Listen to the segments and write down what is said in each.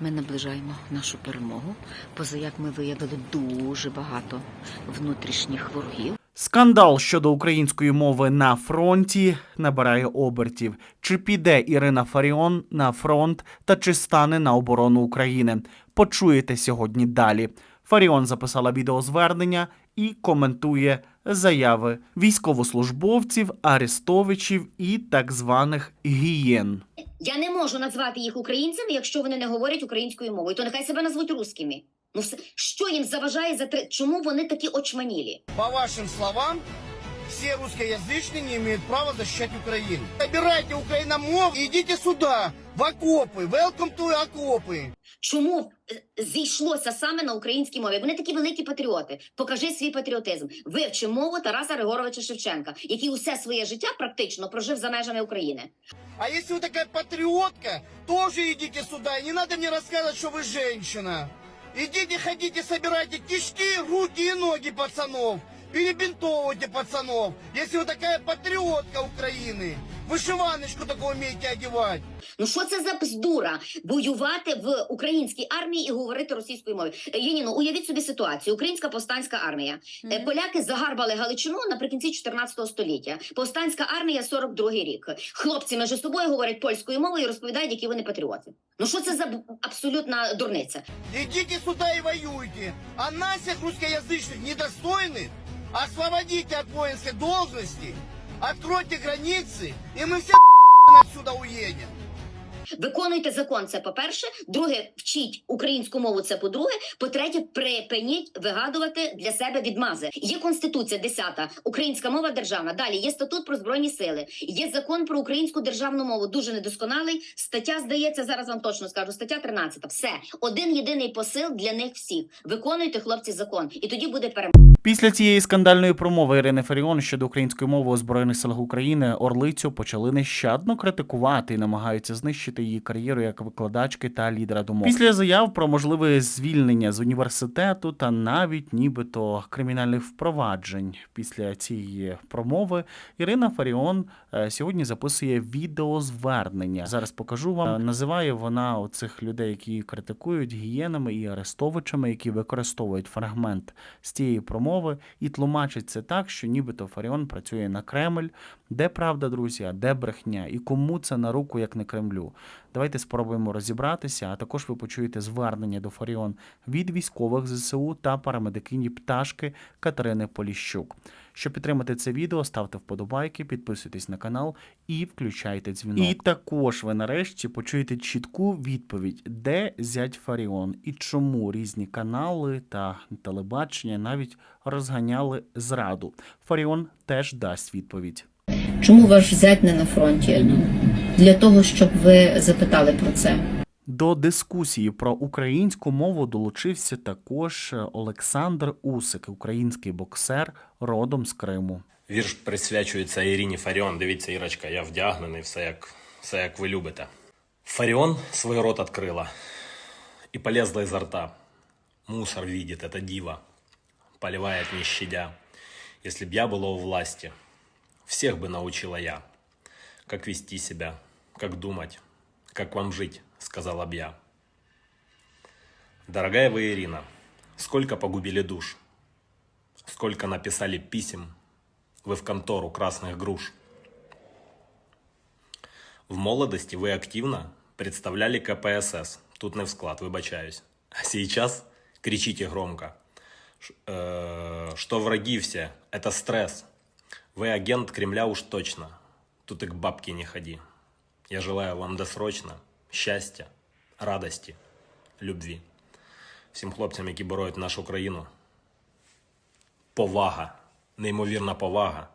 Ми наближаємо нашу перемогу. Позаяк ми виявили дуже багато внутрішніх ворогів. Скандал щодо української мови на фронті набирає обертів. Чи піде Ірина Фаріон на фронт та чи стане на оборону України? Почуєте сьогодні далі. Фаріон записала відеозвернення і коментує заяви військовослужбовців, арестовичів і так званих гієн. Я не можу назвати їх українцями, якщо вони не говорять українською мовою. То нехай себе назвуть русскими. Ну все- що їм заважає за три? Чому вони такі очманілі? По вашим словам, все русскоязычные не имеют права защищать Украину. Собирайте украиномов и идите сюда, в окопы. Welcome to окопы. Чому е, зійшлося саме на українській мові? Вони такі великі патріоти. Покажи свій патріотизм. Вивчи мову Тараса Григоровича Шевченка, який усе своє життя практично прожив за межами України. А если вы такая патриотка, тоже идите сюда. И не надо мне рассказывать, что вы женщина. Идите, ходите, собирайте кишки, руки и ноги пацанов. Перебинтовывайте пацанов. Если вы такая патриотка Украины. Вышиваночку такую умеете одевать. Ну що це за бздура воювати в українській армії і говорити російською мовою? Е, Єніно, уявіть собі ситуацію. Українська повстанська армія. Е, Поляки загарбали Галичину наприкінці 14 століття. Повстанська армія 42 рік. Хлопці між собою говорять польською мовою і розповідають, які вони патріоти. Ну що це за б- абсолютна дурниця? Идите сюда и воюйте. А нас, всех русскоязычных, недостойных, освободите от воинской должности, откройте границы, и мы все отсюда уедем. Виконуйте закон. Це по-перше. Друге, вчіть українську мову. Це по-друге. По-третє, припиніть вигадувати для себе відмази. Є конституція 10, українська мова державна. Далі є статут про збройні сили. Є закон про українську державну мову. Дуже недосконалий. Стаття здається зараз. Вам точно скажу. Стаття 13. Все один єдиний посил для них всіх. Виконуйте, хлопці, закон, і тоді буде перемога. Після цієї скандальної промови Ірини Фаріон щодо української мови у Збройних силах України Орлицю почали нещадно критикувати і намагаються знищити її кар'єру як викладачки та лідера думок. Після заяв про можливе звільнення з університету та навіть нібито кримінальних впроваджень. Після цієї промови Ірина Фаріон е, сьогодні записує відеозвернення. Зараз покажу вам. Е, Називає вона оцих людей, які її критикують гієнами і арестовичами, які використовують фрагмент з цієї промови і тлумачить це так, що нібито Фаріон працює на Кремль. Де правда, друзі, а де брехня? І кому це на руку, як не Кремлю? Давайте спробуємо розібратися, а також ви почуєте звернення до Фаріон від військових ЗСУ та парамедикині пташки Катерини Поліщук. Щоб підтримати це відео, ставте вподобайки, підписуйтесь на канал і включайте дзвінок. І також ви нарешті почуєте чітку відповідь, де зять Фаріон і чому різні канали та телебачення навіть розганяли зраду. Фаріон теж дасть відповідь. Чому ваш зять не на фронті? Для того, щоб ви запитали про це. До дискусії про українську мову долучився також Олександр Усик, український боксер, родом з Криму. Вірш присвячується Ірині Фаріон. Дивіться, Ірочка, я вдягнений, все як, все як ви любите. Фаріон свой рот открыла и полезла изо рта. Мусор видит, это дива, поливает не щадя. Если б я была у власти, Всех бы научила я. Как вести себя, как думать, как вам жить, сказала б я. Дорогая вы, Ирина, сколько погубили душ, сколько написали писем вы в контору красных груш. В молодости вы активно представляли КПСС. Тут не в склад, выбачаюсь. А сейчас кричите громко, э, что враги все – это стресс. Вы агент Кремля уж точно. Тут и к бабке не ходи. Я желаю вам досрочно щастя, радості, любві. Всім хлопцям, які боронять нашу країну, повага, неймовірна повага.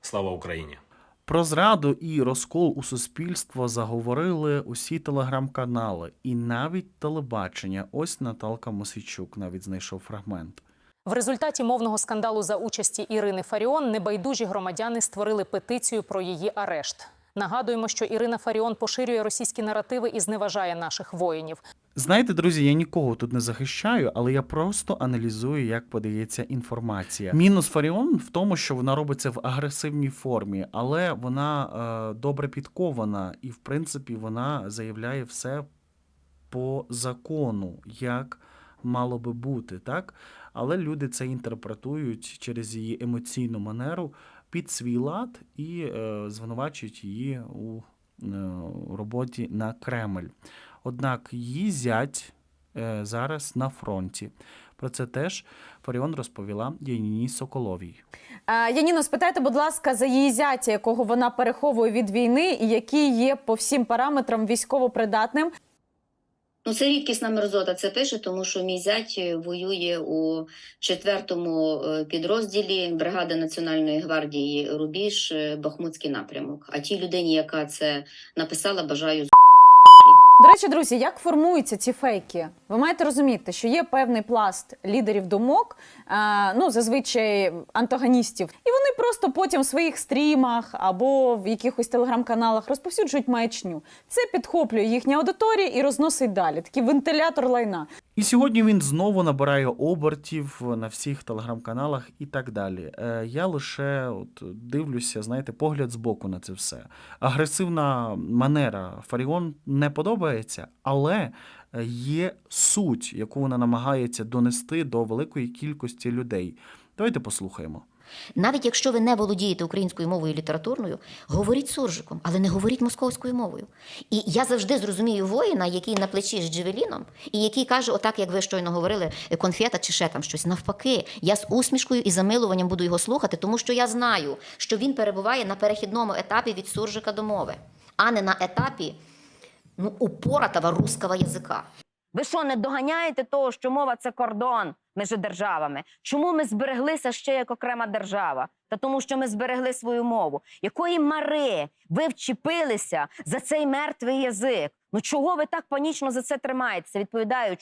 Слава Україні! Про зраду і розкол у суспільство заговорили усі телеграм-канали і навіть телебачення. Ось Наталка Мосійчук навіть знайшов фрагмент. В результаті мовного скандалу за участі Ірини Фаріон небайдужі громадяни створили петицію про її арешт. Нагадуємо, що Ірина Фаріон поширює російські наративи і зневажає наших воїнів. Знаєте, друзі, я нікого тут не захищаю, але я просто аналізую, як подається інформація. Мінус Фаріон в тому, що вона робиться в агресивній формі, але вона е, добре підкована, і в принципі вона заявляє все по закону, як мало би бути, так? Але люди це інтерпретують через її емоційну манеру під свій лад і е, звинувачують її у е, роботі на Кремль. Однак її зять е, зараз на фронті. Про це теж Фаріон розповіла Яніні Соколовій. Яніно, спитайте, будь ласка, за її зятя, якого вона переховує від війни, і який є по всім параметрам військово придатним. Ну, це рідкісна мерзота. Це пише, тому що мій зять е, воює у четвертому е, підрозділі бригади Національної гвардії Рубіж, е, Бахмутський напрямок. А тій людині, яка це написала, бажаю До речі, друзі, як формуються ці фейки? Ви маєте розуміти, що є певний пласт лідерів думок, е, ну зазвичай антагоністів, і вони просто потім в своїх стрімах або в якихось телеграм-каналах розповсюджують маячню. Це підхоплює їхня аудиторія і розносить далі. Такий вентилятор лайна. І сьогодні він знову набирає обертів на всіх телеграм-каналах і так далі. Е, Я лише от дивлюся, знаєте, погляд збоку на це все. Агресивна манера Фаріон не подобається, але е, є суть, яку вона намагається донести до великої кількості людей. Давайте послухаємо. Навіть якщо ви не володієте українською мовою і літературною, говоріть суржиком, але не говоріть московською мовою. І я завжди зрозумію воїна, який на плечі з джевеліном, і який каже, отак, як ви щойно говорили, конфета чи ще там щось. Навпаки, я з усмішкою і замилуванням буду його слухати, тому що я знаю, що він перебуває на перехідному етапі від суржика до мови, а не на етапі ну, упоротого русского язика. Ви що, не доганяєте того, що мова це кордон між державами? Чому ми збереглися ще як окрема держава? Та тому, що ми зберегли свою мову. Якої мари ви вчепилися за цей мертвий язик? Ну чого ви так панічно за це тримаєтеся? Відповідаю?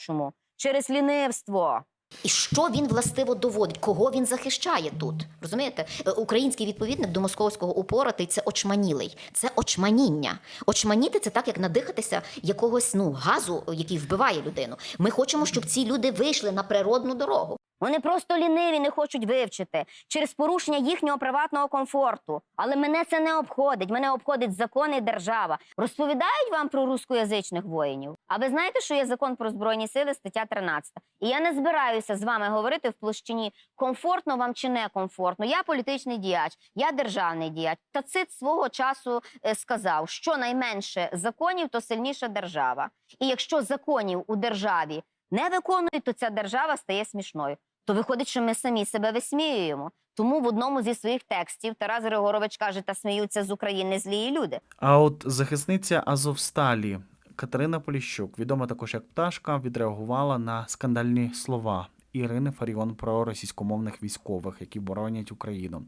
Через лінивство. І що він властиво доводить, кого він захищає тут? Розумієте? Е, Український відповідник до московського упоротий це очманілий, це очманіння. Очманіти це так, як надихатися якогось ну газу, який вбиває людину. Ми хочемо, щоб ці люди вийшли на природну дорогу. Вони просто ліниві, не хочуть вивчити через порушення їхнього приватного комфорту. Але мене це не обходить. Мене обходить закон і держава. Розповідають вам про рускоязичних воїнів. А ви знаєте, що є закон про збройні сили, стаття 13. І я не збираюся з вами говорити в площині комфортно вам чи не комфортно. Я політичний діяч, я державний діяч. Та цит свого часу е, сказав, що найменше законів, то сильніша держава. І якщо законів у державі не виконують, то ця держава стає смішною. То виходить, що ми самі себе висміюємо. Тому в одному зі своїх текстів Тарас Григорович каже, та сміються з України злії люди. А от захисниця Азовсталі Катерина Поліщук, відома також як пташка, відреагувала на скандальні слова Ірини Фаріон про російськомовних військових, які боронять Україну.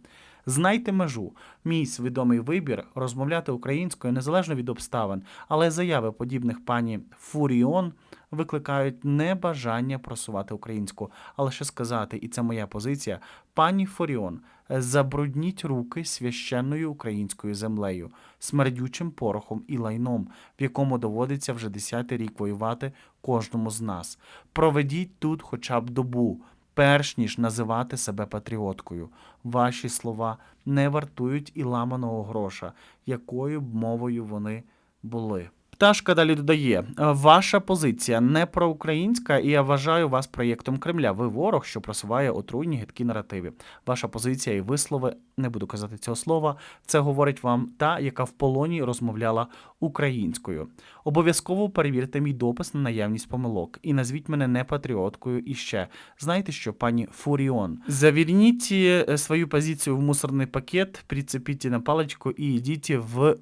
Знайте межу. Мій свідомий вибір розмовляти українською незалежно від обставин, але заяви подібних пані Фуріон викликають не бажання просувати українську, а лише сказати, і це моя позиція, пані Фуріон, забрудніть руки священною українською землею, смердючим порохом і лайном, в якому доводиться вже десятий рік воювати кожному з нас. Проведіть тут хоча б добу, перш ніж називати себе патріоткою. Ваші слова не вартують і ламаного гроша, якою б мовою вони були. Пташка далі додає: ваша позиція не проукраїнська, і я вважаю вас проєктом Кремля. Ви ворог, що просуває отруйні гидкі наративи. Ваша позиція і вислови, не буду казати цього слова. Це говорить вам та, яка в полоні розмовляла українською. Обов'язково перевірте мій допис на наявність помилок і назвіть мене не патріоткою. І ще знаєте що, пані Фуріон, завірніть е, свою позицію в мусорний пакет, прицепіть на паличку і йдіть в.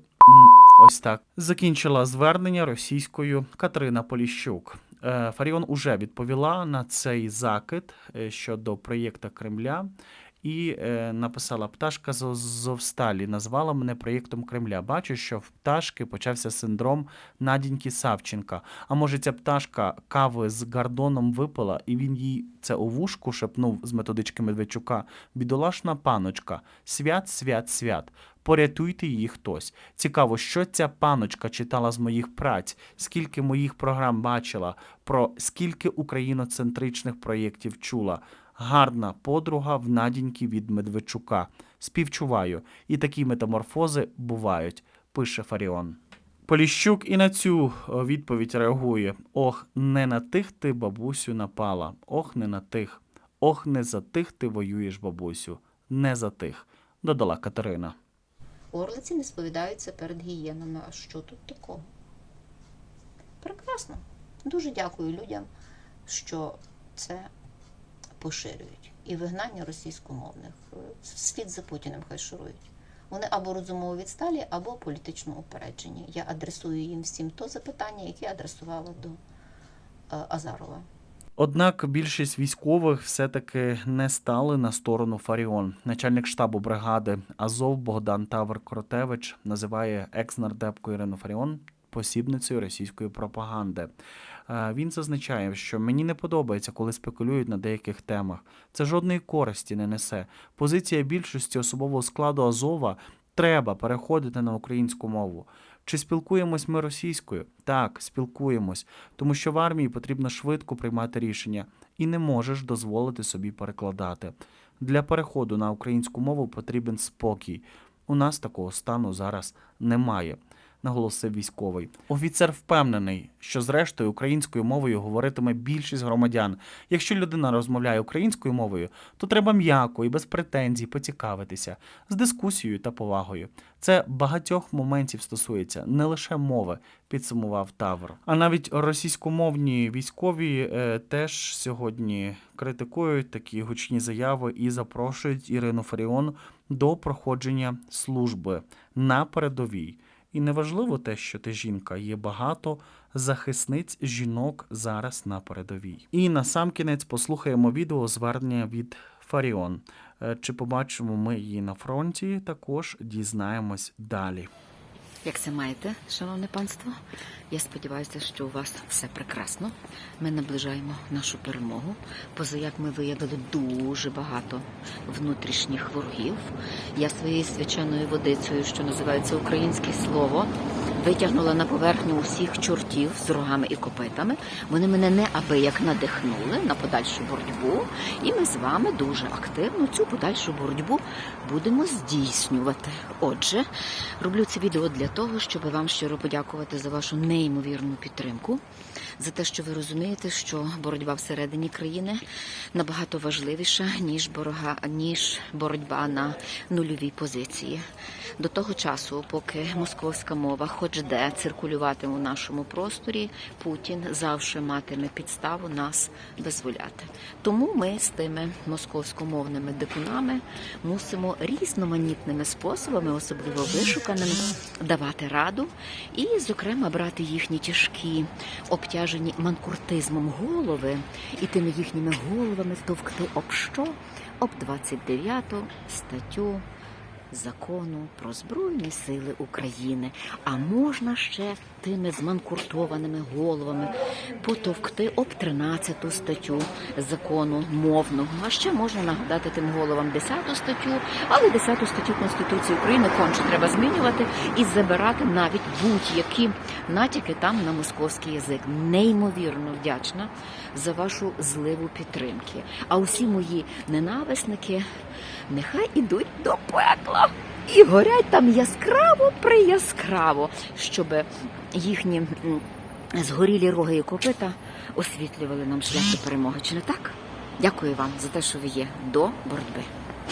Ось так закінчила звернення російською Катерина Поліщук. Е, Фаріон уже відповіла на цей закид е, щодо проєкта Кремля. І е, написала пташка з Зовсталі, назвала мене проєктом Кремля. Бачу, що в пташки почався синдром Надіньки Савченка. А може, ця пташка кави з Гордоном випила, і він їй це у вушку шепнув з методички Медведчука. Бідолашна паночка, свят, свят, свят. Порятуйте її хтось. Цікаво, що ця паночка читала з моїх праць, скільки моїх програм бачила, про скільки україноцентричних проєктів чула. Гарна подруга в Надіньки від Медведчука. Співчуваю, і такі метаморфози бувають, пише Фаріон. Поліщук і на цю відповідь реагує: Ох, не на тих ти, бабусю, напала. Ох, не на тих. Ох, не за тих ти воюєш, бабусю. Не за тих. Додала Катерина. Орлиці не сповідаються перед гієнами. А що тут такого? Прекрасно. Дуже дякую людям, що це поширюють. І вигнання російськомовних. Слід за Путіним хай шурують. Вони або розумово відсталі, або політично упереджені. Я адресую їм всім то запитання, яке адресувала до е, Азарова. Однак більшість військових все-таки не стали на сторону Фаріон. Начальник штабу бригади Азов Богдан Тавр Кротевич називає екс-нардепку Ірину Фаріон посібницею російської пропаганди. Е, Він зазначає, що мені не подобається, коли спекулюють на деяких темах. Це жодної користі не несе. Позиція більшості особового складу Азова треба переходити на українську мову. Чи спілкуємось ми російською? Так, спілкуємось, тому що в армії потрібно швидко приймати рішення і не можеш дозволити собі перекладати. Для переходу на українську мову потрібен спокій. У нас такого стану зараз немає, наголосив військовий. Офіцер впевнений, що зрештою українською мовою говоритиме більшість громадян. Якщо людина розмовляє українською мовою, то треба м'яко і без претензій поцікавитися з дискусією та повагою. Це багатьох моментів стосується не лише мови, підсумував Тавр. А навіть російськомовні військові е, теж сьогодні критикують такі гучні заяви і запрошують Ірину Фаріон до проходження служби на передовій. І неважливо те, що ти жінка, є багато захисниць жінок зараз на передовій. І на сам кінець послухаємо відео звернення від Фаріон. Е, Чи побачимо ми її на фронті? Також дізнаємось далі. Як це маєте, шановне панство? Я сподіваюся, що у вас все прекрасно. Ми наближаємо нашу перемогу. Позаяк ми виявили дуже багато внутрішніх ворогів. Я своєю свяченою водицею, що називається українське слово, витягнула на поверхню усіх чортів з рогами і копитами. Вони мене неабияк надихнули на подальшу боротьбу. І ми з вами дуже активно цю подальшу боротьбу будемо здійснювати. Отже, роблю це відео для того, щоб вам щиро подякувати за вашу неймовірну підтримку, за те, що ви розумієте, що боротьба всередині країни набагато важливіша, ніж боротьба на нульовій позиції. До того часу, поки московська мова, хоч де циркулюватиме у нашому просторі, Путін завжди матиме підставу нас дозволяти. Тому ми з тими московськомовними дикунами мусимо різноманітними способами, особливо вишуканими, давати раду і, зокрема, брати їхні тяжкі, обтяжені манкуртизмом голови і тими їхніми головами втовкти об що? Об 29 статтю закону про Збройні Сили України. А можна ще тими зманкуртованими головами потовкти об 13 статтю закону мовного. А ще можна нагадати тим головам 10 статтю, але 10 статтю Конституції України конче треба змінювати і забирати навіть будь-які натяки там на московський язик. Неймовірно вдячна за вашу зливу підтримки. А усі мої ненависники нехай ідуть до пекла і горять там яскраво прияскраво, щоб їхні згорілі роги і копита освітлювали нам шлях до перемоги. Чи не так? Дякую вам за те, що ви є до боротьби.